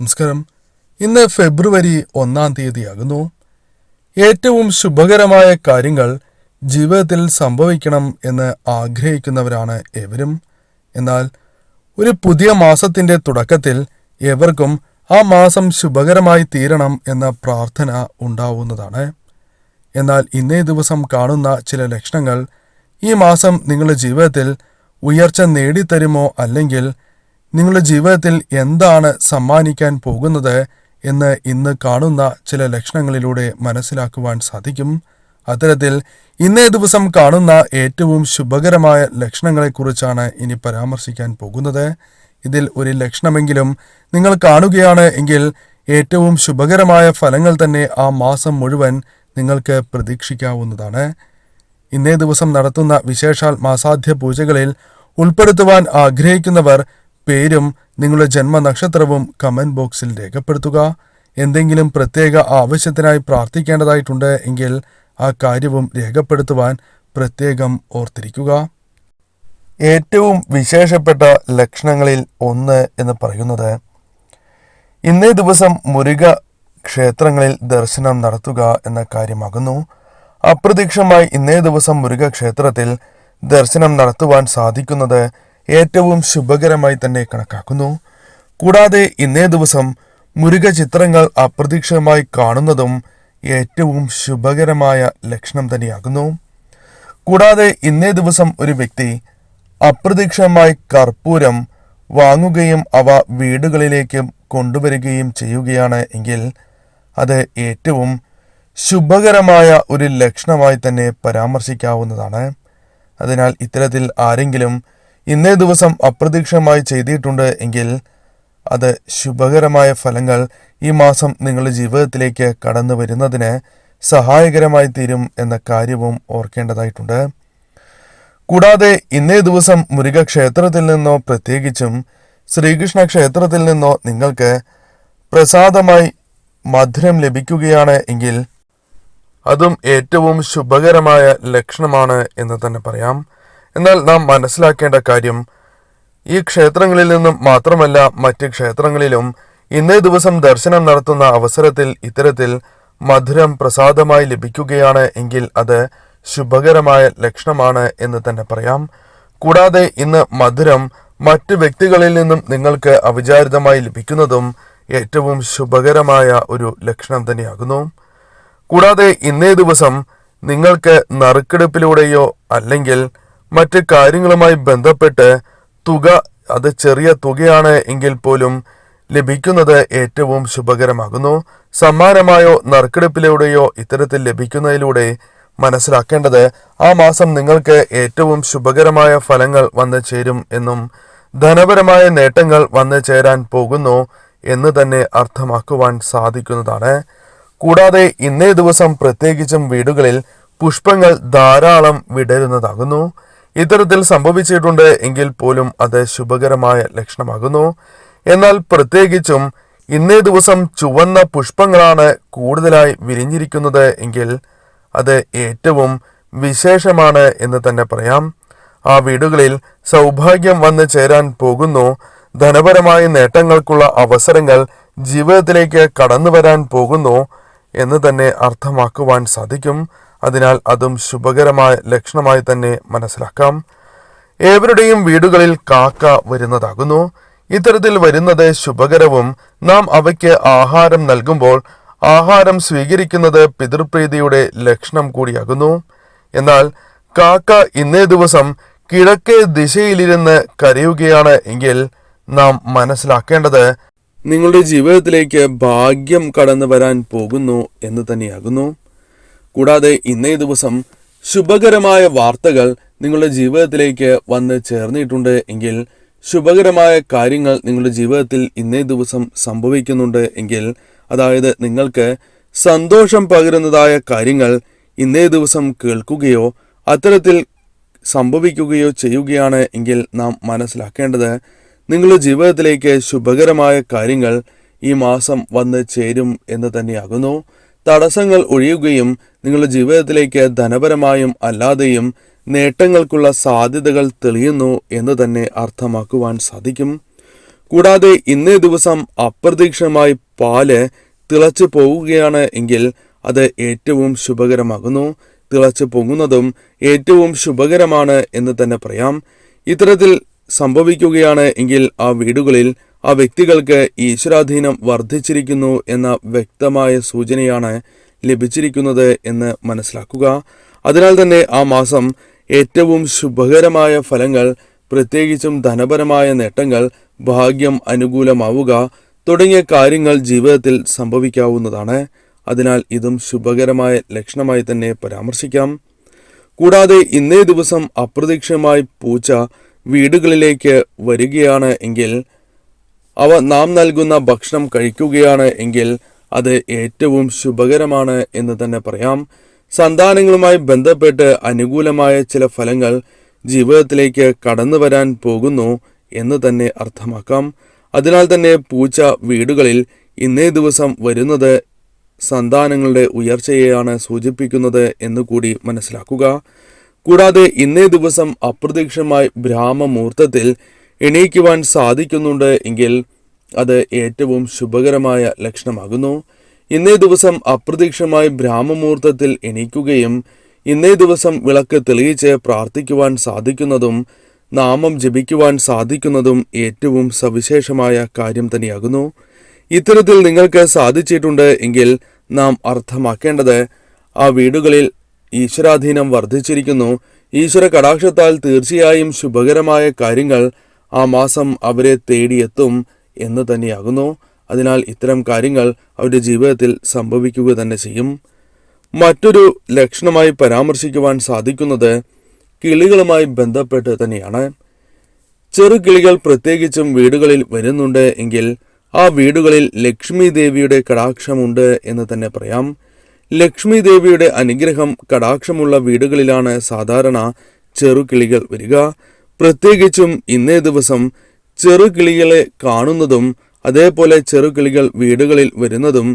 നമസ്കാരം. ഇന്ന് ഫെബ്രുവരി ഒന്നാം തീയതിയാകുന്നു. ഏറ്റവും ശുഭകരമായ കാര്യങ്ങൾ ജീവിതത്തിൽ സംഭവിക്കണം എന്ന് ആഗ്രഹിക്കുന്നവരാണ് ഏവരും. എന്നാൽ ഒരു പുതിയ മാസത്തിന്റെ തുടക്കത്തിൽ എവർക്കും ആ മാസം ശുഭകരമായി തീരണം എന്ന പ്രാർത്ഥന ഉണ്ടാവുന്നതാണ്. എന്നാൽ ഇന്നേ ദിവസം കാണുന്ന ചില ലക്ഷണങ്ങൾ ഈ മാസം നിങ്ങളുടെ ജീവിതത്തിൽ ഉയർച്ച നേടിത്തരുമോ അല്ലെങ്കിൽ നിങ്ങളുടെ ജീവിതത്തിൽ എന്താണ് സമ്മാനിക്കാൻ പോകുന്നത് എന്ന് ഇന്ന് കാണുന്ന ചില ലക്ഷണങ്ങളിലൂടെ മനസ്സിലാക്കുവാൻ സാധിക്കും. അത്തരത്തിൽ ഇന്നേ ദിവസം കാണുന്ന ഏറ്റവും ശുഭകരമായ ലക്ഷണങ്ങളെക്കുറിച്ചാണ് ഇനി പരാമർശിക്കാൻ പോകുന്നത്. ഇതിൽ ഒരു ലക്ഷണമെങ്കിലും നിങ്ങൾ കാണുകയാണ് എങ്കിൽ ഏറ്റവും ശുഭകരമായ ഫലങ്ങൾ തന്നെ ആ മാസം മുഴുവൻ നിങ്ങൾക്ക് പ്രതീക്ഷിക്കാവുന്നതാണ്. ഇന്നേ ദിവസം നടത്തുന്ന വിശേഷാൽ മാസാധ്യ പൂജകളിൽ ഉൾപ്പെടുത്തുവാൻ ആഗ്രഹിക്കുന്നവർ പേരും നിങ്ങളുടെ ജന്മനക്ഷത്രവും കമന്റ് ബോക്സിൽ രേഖപ്പെടുത്തുക. എന്തെങ്കിലും പ്രത്യേക ആവശ്യത്തിനായി പ്രാർത്ഥിക്കേണ്ടതായിട്ടുണ്ട് എങ്കിൽ ആ കാര്യവും രേഖപ്പെടുത്തുവാൻ പ്രത്യേകം ഓർത്തിരിക്കുക. ഏറ്റവും വിശേഷപ്പെട്ട ലക്ഷണങ്ങളിൽ ഒന്ന് എന്ന് പറയുന്നത് ഇന്നേ ദിവസം മുരുക ക്ഷേത്രങ്ങളിൽ ദർശനം നടത്തുക എന്ന കാര്യമാകുന്നു. അപ്രതീക്ഷമായി ഇന്നേ ദിവസം മുരുക ക്ഷേത്രത്തിൽ ദർശനം നടത്തുവാൻ സാധിക്കുന്നത് ഏറ്റവും ശുഭകരമായി തന്നെ കണക്കാക്കുന്നു. കൂടാതെ ഇന്നേ ദിവസം മുരുക ചിത്രങ്ങൾ അപ്രതീക്ഷിതമായി കാണുന്നതും ഏറ്റവും ശുഭകരമായ ലക്ഷണം തന്നെയാകുന്നു. കൂടാതെ ഇന്നേ ദിവസം ഒരു വ്യക്തി അപ്രതീക്ഷിതമായി കർപ്പൂരം വാങ്ങുകയും അവ വീടുകളിലേക്ക് കൊണ്ടുവരികയും ചെയ്യുകയാണ് എങ്കിൽ അത് ഏറ്റവും ശുഭകരമായ ഒരു ലക്ഷണമായി തന്നെ പരാമർശിക്കാവുന്നതാണ്. അതിനാൽ ഇത്തരത്തിൽ ആരെങ്കിലും ഇന്നേ ദിവസം അപ്രതീക്ഷിതമായി ചെയ്തിട്ടുണ്ട് എങ്കിൽ അത് ശുഭകരമായ ഫലങ്ങൾ ഈ മാസം നിങ്ങളുടെ ജീവിതത്തിലേക്ക് കടന്നു വരുന്നതിന് സഹായകരമായി തീരും എന്ന കാര്യവും ഓർക്കേണ്ടതായിട്ടുണ്ട്. കൂടാതെ ഇന്നേ ദിവസം മുരുക ക്ഷേത്രത്തിൽ നിന്നോ പ്രത്യേകിച്ചും ശ്രീകൃഷ്ണ ക്ഷേത്രത്തിൽ നിന്നോ നിങ്ങൾക്ക് പ്രസാദമായി മധുരം ലഭിക്കുകയാണ് എങ്കിൽ അതും ഏറ്റവും ശുഭകരമായ ലക്ഷണമാണ് എന്ന് തന്നെ പറയാം. എന്നാൽ നാം മനസ്സിലാക്കേണ്ട കാര്യം ഈ ക്ഷേത്രങ്ങളിൽ നിന്നും മാത്രമല്ല മറ്റ് ക്ഷേത്രങ്ങളിലും ഇന്നേ ദിവസം ദർശനം നടത്തുന്ന അവസരത്തിൽ ഇത്തരത്തിൽ മധുരം പ്രസാദമായി ലഭിക്കുകയാണ് എങ്കിൽ അത് ശുഭകരമായ ലക്ഷണമാണ് എന്ന് തന്നെ പറയാം. കൂടാതെ ഇന്ന് മധുരം മറ്റ് വ്യക്തികളിൽ നിന്നും നിങ്ങൾക്ക് അവിചാരിതമായി ലഭിക്കുന്നതും ഏറ്റവും ശുഭകരമായ ഒരു ലക്ഷണം തന്നെയാകുന്നു. കൂടാതെ ഇന്നേ ദിവസം നിങ്ങൾക്ക് നറുക്കെടുപ്പിലൂടെയോ അല്ലെങ്കിൽ മറ്റ് കാര്യങ്ങളുമായി ബന്ധപ്പെട്ട് തുക അത് ചെറിയ തുകയാണ് എങ്കിൽ പോലും ലഭിക്കുന്നത് ഏറ്റവും ശുഭകരമാകുന്നു. സമ്മാനമായോ നറുക്കെടുപ്പിലൂടെയോ ഇത്തരത്തിൽ ലഭിക്കുന്നതിലൂടെ മനസ്സിലാക്കേണ്ടത് ആ മാസം നിങ്ങൾക്ക് ഏറ്റവും ശുഭകരമായ ഫലങ്ങൾ വന്നു ചേരും എന്നും ധനപരമായ നേട്ടങ്ങൾ വന്നു ചേരാൻ പോകുന്നു എന്ന് തന്നെ അർത്ഥമാക്കുവാൻ സാധിക്കുന്നതാണ്. കൂടാതെ ഇന്നേ ദിവസം പ്രത്യേകിച്ചും വീടുകളിൽ പുഷ്പങ്ങൾ ധാരാളം വിടരുന്നതാകുന്നു. ഇത്തരത്തിൽ സംഭവിച്ചിട്ടുണ്ട് എങ്കിൽ പോലും അത് ശുഭകരമായ ലക്ഷണമാകുന്നു. എന്നാൽ പ്രത്യേകിച്ചും ഇന്നേ ദിവസം ചുവന്ന പുഷ്പങ്ങളാണ് കൂടുതലായി വിരിഞ്ഞിരിക്കുന്നത് എങ്കിൽ അത് ഏറ്റവും വിശേഷമാണ് എന്ന് തന്നെ പറയാം. ആ വീടുകളിൽ സൗഭാഗ്യം വന്നു ചേരാൻ പോകുന്നു. ധനപരമായ നേട്ടങ്ങൾക്കുള്ള അവസരങ്ങൾ ജീവിതത്തിലേക്ക് കടന്നു വരാൻ പോകുന്നു എന്ന് തന്നെ അർത്ഥമാക്കുവാൻ സാധിക്കും. അതിനാൽ അതും ശുഭകരമായ ലക്ഷണമായി തന്നെ മനസ്സിലാക്കാം. ഏവരുടെയും വീടുകളിൽ കാക്ക വരുന്നതാകുന്നു. ഇത്തരത്തിൽ വരുന്നത് ശുഭകരവും നാം അവയ്ക്ക് ആഹാരം നൽകുമ്പോൾ ആഹാരം സ്വീകരിക്കുന്നത് പിതൃപ്രീതിയുടെ ലക്ഷണം കൂടിയാകുന്നു. എന്നാൽ കാക്ക ഇന്നേ ദിവസം കിഴക്കേ ദിശയിലിരുന്ന് കരയുകയാണ് എങ്കിൽ നാം മനസ്സിലാക്കേണ്ടത് നിങ്ങളുടെ ജീവിതത്തിലേക്ക് ഭാഗ്യം കടന്നു വരാൻ പോകുന്നു എന്ന് തന്നെയാകുന്നു. കൂടാതെ ഇന്നേ ദിവസം ശുഭകരമായ വാർത്തകൾ നിങ്ങളുടെ ജീവിതത്തിലേക്ക് വന്ന് ചേർന്നിട്ടുണ്ട് എങ്കിൽ ശുഭകരമായ കാര്യങ്ങൾ നിങ്ങളുടെ ജീവിതത്തിൽ ഇന്നേ ദിവസം സംഭവിക്കുന്നുണ്ട് എങ്കിൽ അതായത് നിങ്ങൾക്ക് സന്തോഷം പകരുന്നതായ കാര്യങ്ങൾ ഇന്നേ ദിവസം കേൾക്കുകയോ അത്തരത്തിൽ സംഭവിക്കുകയോ ചെയ്യുകയാണ് എങ്കിൽ നാം മനസ്സിലാക്കേണ്ടത് നിങ്ങളുടെ ജീവിതത്തിലേക്ക് ശുഭകരമായ കാര്യങ്ങൾ ഈ മാസം വന്ന് ചേരും എന്ന് തന്നെയാകുന്നു. തടസ്സങ്ങൾ ഒഴിയുകയും നിങ്ങളുടെ ജീവിതത്തിലേക്ക് ധനപരമായും അല്ലാതെയും നേട്ടങ്ങൾക്കുള്ള സാധ്യതകൾ തെളിയുന്നു എന്ന് തന്നെ അർത്ഥമാക്കുവാൻ സാധിക്കും. കൂടാതെ ഇന്നേ ദിവസം അപ്രതീക്ഷിതമായി പാൽ തിളച്ചു പോവുകയാണ് എങ്കിൽ അത് ഏറ്റവും ശുഭകരമാകുന്നു. തിളച്ചു പൊങ്ങുന്നതും ഏറ്റവും ശുഭകരമാണ് എന്ന് തന്നെ പറയാം. ഇത്തരത്തിൽ സംഭവിക്കുകയാണ് എങ്കിൽ ആ വീടുകളിൽ ആ വ്യക്തികൾക്ക് ഈശ്വരാധീനം വർദ്ധിച്ചിരിക്കുന്നു എന്ന വ്യക്തമായ സൂചനയാണ് ലഭിച്ചിരിക്കുന്നത് എന്ന് മനസ്സിലാക്കുക. അതിനാൽ തന്നെ ആ മാസം ഏറ്റവും ശുഭകരമായ ഫലങ്ങൾ പ്രത്യേകിച്ചും ധനപരമായ നേട്ടങ്ങൾ ഭാഗ്യം അനുകൂലമാവുക തുടങ്ങിയ കാര്യങ്ങൾ ജീവിതത്തിൽ സംഭവിക്കാവുന്നതാണ്. അതിനാൽ ഇതും ശുഭകരമായ ലക്ഷണമായി തന്നെ പരാമർശിക്കാം. കൂടാതെ ഇന്നേ ദിവസം അപ്രതീക്ഷിതമായി പൂച്ച വീടുകളിലേക്ക് വരികയാണ് എങ്കിൽ അവ നാം നൽകുന്ന ഭക്ഷണം കഴിക്കുകയാണ് എങ്കിൽ അത് ഏറ്റവും ശുഭകരമാണ് എന്ന് തന്നെ പറയാം. സന്താനങ്ങളുമായി ബന്ധപ്പെട്ട് അനുകൂലമായ ചില ഫലങ്ങൾ ജീവിതത്തിലേക്ക് കടന്നു വരാൻ പോകുന്നു എന്ന് തന്നെ അർത്ഥമാക്കാം. അതിനാൽ തന്നെ പൂച്ച വീടുകളിൽ ഇന്നേ ദിവസം വരുന്നത് സന്താനങ്ങളുടെ ഉയർച്ചയെയാണ് സൂചിപ്പിക്കുന്നത് എന്ന് കൂടി മനസ്സിലാക്കുക. കൂടാതെ ഇന്നേ ദിവസം അപ്രതീക്ഷിതമായി ബ്രാഹ്മമുഹൂർത്തത്തിൽ എണീക്കുവാൻ സാധിക്കുന്നുണ്ട് എങ്കിൽ അത് ഏറ്റവും ശുഭകരമായ ലക്ഷണമാകുന്നു. ഇന്നേ ദിവസം അപ്രതീക്ഷമായി ബ്രാഹ്മമുഹൂർത്തത്തിൽ എണീക്കുകയും ഇന്നേ ദിവസം വിളക്ക് തെളിയിച്ച് പ്രാർത്ഥിക്കുവാൻ സാധിക്കുന്നതും നാമം ജപിക്കുവാൻ സാധിക്കുന്നതും ഏറ്റവും സവിശേഷമായ കാര്യം തന്നെയാകുന്നു. ഇത്തരത്തിൽ നിങ്ങൾക്ക് സാധിച്ചിട്ടുണ്ട് എങ്കിൽ നാം അർത്ഥമാക്കേണ്ടത് ആ വീടുകളിൽ ഈശ്വരാധീനം വർദ്ധിച്ചിരിക്കുന്നു. ഈശ്വര കടാക്ഷത്താൽ തീർച്ചയായും ശുഭകരമായ കാര്യങ്ങൾ ആ മാസം അവരെ തേടിയെത്തും. എന്ന് തന്നെയാകുന്നു. അതിനാൽ ഇത്തരം കാര്യങ്ങൾ അവരുടെ ജീവിതത്തിൽ സംഭവിക്കുക തന്നെ ചെയ്യും. മറ്റൊരു ലക്ഷണമായി പരാമർശിക്കുവാൻ സാധിക്കുന്നത് കിളികളുമായി ബന്ധപ്പെട്ട് തന്നെയാണ്. ചെറുകിളികൾ പ്രത്യേകിച്ചും വീടുകളിൽ വരുന്നുണ്ട് എങ്കിൽ ആ വീടുകളിൽ ലക്ഷ്മി ദേവിയുടെ കടാക്ഷമുണ്ട് എന്ന് തന്നെ പറയാം. ലക്ഷ്മി ദേവിയുടെ അനുഗ്രഹം കടാക്ഷമുള്ള വീടുകളിലാണ് സാധാരണ ചെറുകിളികൾ വരിക. പ്രത്യേകിച്ചും ഇന്നേ ദിവസം ചെറുകിളികളെ കാണുന്നതും അതേപോലെ ചെറുകിളികൾ വീടുകളിൽ വരുന്നതും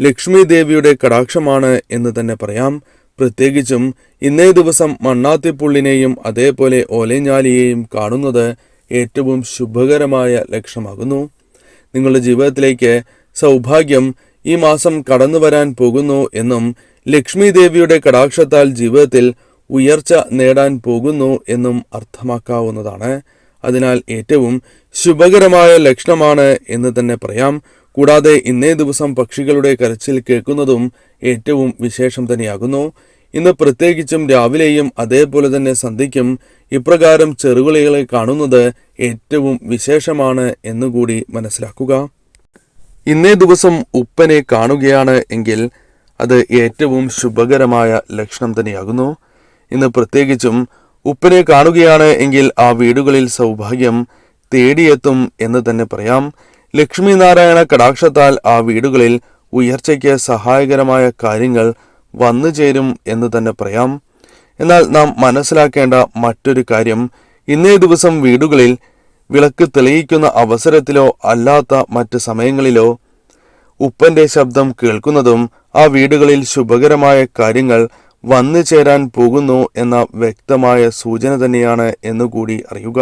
ലക്ഷ്മി ദേവിയുടെ കടാക്ഷമാണ് എന്ന് തന്നെ പറയാം. പ്രത്യേകിച്ചും ഇന്നേ ദിവസം മണ്ണാത്തിപ്പുള്ളിനെയും അതേപോലെ ഓലഞ്ഞാലിയെയും കാണുന്നത് ഏറ്റവും ശുഭകരമായ ലക്ഷ്യമാകുന്നു നിങ്ങളുടെ ജീവിതത്തിലേക്ക് സൗഭാഗ്യം ഈ മാസം കടന്നു വരാൻ പോകുന്നു എന്നും ലക്ഷ്മി ദേവിയുടെ കടാക്ഷത്താൽ ജീവിതത്തിൽ ഉയർച്ച നേടാൻ പോകുന്നു എന്നും അർത്ഥമാക്കാവുന്നതാണ്. അതിനാൽ ഏറ്റവും ശുഭകരമായ ലക്ഷണമാണ് എന്ന് തന്നെ പറയാം. കൂടാതെ ഇന്നേ ദിവസം പക്ഷികളുടെ കരച്ചിൽ കേൾക്കുന്നതും ഏറ്റവും വിശേഷം തന്നെയാകുന്നു. ഇന്ന് പ്രത്യേകിച്ചും രാവിലെയും അതേപോലെ തന്നെ സന്ധ്യയ്ക്കും ഇപ്രകാരം ചെറുകുളികളെ കാണുന്നത് ഏറ്റവും വിശേഷമാണ് എന്നുകൂടി മനസ്സിലാക്കുക. ഇന്നേ ദിവസം ഉപ്പനെ കാണുകയാണ് എങ്കിൽ അത് ഏറ്റവും ശുഭകരമായ ലക്ഷണം തന്നെയാകുന്നു. ഇന്ന് പ്രത്യേകിച്ചും ഉപ്പനെ കാണുകയാണ് എങ്കിൽ ആ വീടുകളിൽ സൗഭാഗ്യം തേടിയെത്തും എന്ന് തന്നെ പറയാം. ലക്ഷ്മി നാരായണ കടാക്ഷത്താൽ ആ വീടുകളിൽ ഉയർച്ചയ്ക്ക് സഹായകരമായ കാര്യങ്ങൾ വന്നു ചേരും എന്ന് തന്നെ പറയാം. എന്നാൽ നാം മനസ്സിലാക്കേണ്ട മറ്റൊരു കാര്യം ഇന്നേ ദിവസം വീടുകളിൽ വിളക്ക് തെളിയിക്കുന്ന അവസരത്തിലോ അല്ലാത്ത മറ്റ് സമയങ്ങളിലോ ഉപ്പന്റെ ശബ്ദം കേൾക്കുന്നതും ആ വീടുകളിൽ ശുഭകരമായ കാര്യങ്ങൾ വന്നു ചേരാൻ പോകുന്നു എന്ന വ്യക്തമായ സൂചന തന്നെയാണ് എന്നുകൂടി അറിയുക.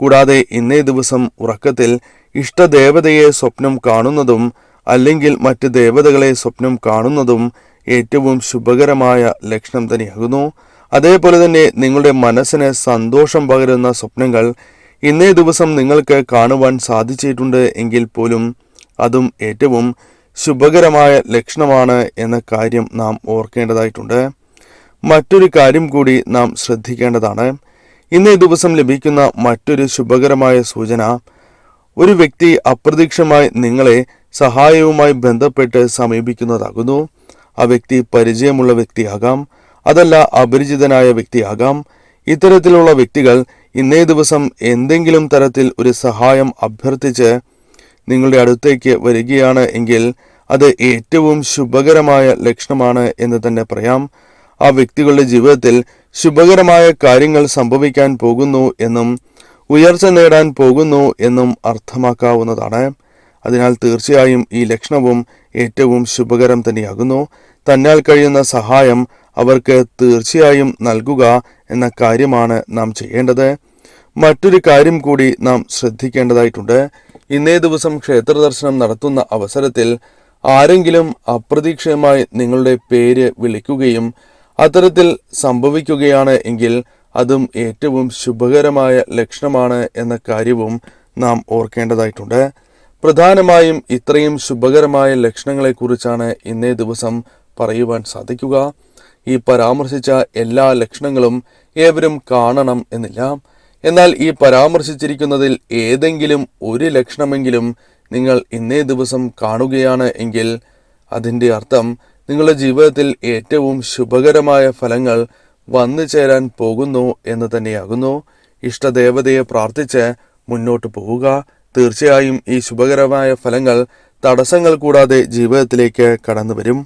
കൂടാതെ ഇന്നേ ദിവസം ഉറക്കത്തിൽ ഇഷ്ടദേവതയെ സ്വപ്നം കാണുന്നതും അല്ലെങ്കിൽ മറ്റ് ദേവതകളെ സ്വപ്നം കാണുന്നതും ഏറ്റവും ശുഭകരമായ ലക്ഷണം തന്നെയാകുന്നു. അതേപോലെ തന്നെ നിങ്ങളുടെ മനസ്സിന് സന്തോഷം പകരുന്ന സ്വപ്നങ്ങൾ ഇന്നേ ദിവസം നിങ്ങൾക്ക് കാണുവാൻ സാധിച്ചിട്ടുണ്ട് എങ്കിൽ പോലും അതും ഏറ്റവും ശുഭകരമായ ലക്ഷണമാണ് എന്ന കാര്യം നാം ഓർക്കേണ്ടതായിട്ടുണ്ട്. മറ്റൊരു കാര്യം കൂടി നാം ശ്രദ്ധിക്കേണ്ടതാണ്. ഇന്നേ ദിവസം ലഭിക്കുന്ന മറ്റൊരു ശുഭകരമായ സൂചന ഒരു വ്യക്തി അപ്രതീക്ഷമായി നിങ്ങളെ സഹായവുമായി ബന്ധപ്പെട്ട് സമീപിക്കുന്നതാകുന്നു. ആ വ്യക്തി പരിചയമുള്ള വ്യക്തിയാകാം അതല്ല അപരിചിതനായ വ്യക്തിയാകാം. ഇത്തരത്തിലുള്ള വ്യക്തികൾ ഇന്നേ ദിവസം എന്തെങ്കിലും തരത്തിൽ ഒരു സഹായം അഭ്യർത്ഥിച്ച് നിങ്ങളുടെ അടുത്തേക്ക് വരികയാണ് എങ്കിൽ അത് ഏറ്റവും ശുഭകരമായ ലക്ഷണമാണ് എന്ന് തന്നെ പറയാം. ആ വ്യക്തികളുടെ ജീവിതത്തിൽ ശുഭകരമായ കാര്യങ്ങൾ സംഭവിക്കാൻ പോകുന്നു എന്നും ഉയർച്ച നേടാൻ പോകുന്നു എന്നും അർത്ഥമാക്കാവുന്നതാണ്. അതിനാൽ തീർച്ചയായും ഈ ലക്ഷണവും ഏറ്റവും ശുഭകരം തന്നെയാകുന്നു. തന്നാൽ കഴിയുന്ന സഹായം അവർക്ക് തീർച്ചയായും നൽകുക എന്ന കാര്യമാണ് നാം ചെയ്യേണ്ടത്. മറ്റൊരു കാര്യം കൂടി നാം ശ്രദ്ധിക്കേണ്ടതായിട്ടുണ്ട്. ഇന്നേ ദിവസം ക്ഷേത്ര ദർശനം നടത്തുന്ന അവസരത്തിൽ ആരെങ്കിലും അപ്രതീക്ഷിതമായി നിങ്ങളുടെ പേര് വിളിക്കുകയും അത്തരത്തിൽ സംഭവിക്കുകയാണ് എങ്കിൽ അതും ഏറ്റവും ശുഭകരമായ ലക്ഷണമാണ് എന്ന കാര്യവും നാം ഓർക്കേണ്ടതായിട്ടുണ്ട്. പ്രധാനമായും ഇത്രയും ശുഭകരമായ ലക്ഷണങ്ങളെക്കുറിച്ചാണ് ഇന്നേ ദിവസം പറയുവാൻ സാധിക്കുക. ഈ പരാമർശിച്ച എല്ലാ ലക്ഷണങ്ങളും ഏവരും കാണണം എന്നില്ല. എന്നാൽ ഈ പരാമർശിച്ചിരിക്കുന്നതിൽ ഏതെങ്കിലും ഒരു ലക്ഷണമെങ്കിലും നിങ്ങൾ ഇന്നേ ദിവസം കാണുകയാണ് എങ്കിൽ അതിന്റെ അർത്ഥം നിങ്ങളുടെ ജീവിതത്തിൽ ഏറ്റവും ശുഭകരമായ ഫലങ്ങൾ വന്നു ചേരാൻ പോകുന്നു എന്ന് തന്നെയാകുന്നു. ഇഷ്ടദേവതയെ പ്രാർത്ഥിച്ച് മുന്നോട്ട് പോവുക. തീർച്ചയായും ഈ ശുഭകരമായ ഫലങ്ങൾ തടസ്സങ്ങൾ കൂടാതെ ജീവിതത്തിലേക്ക് കടന്നു വരും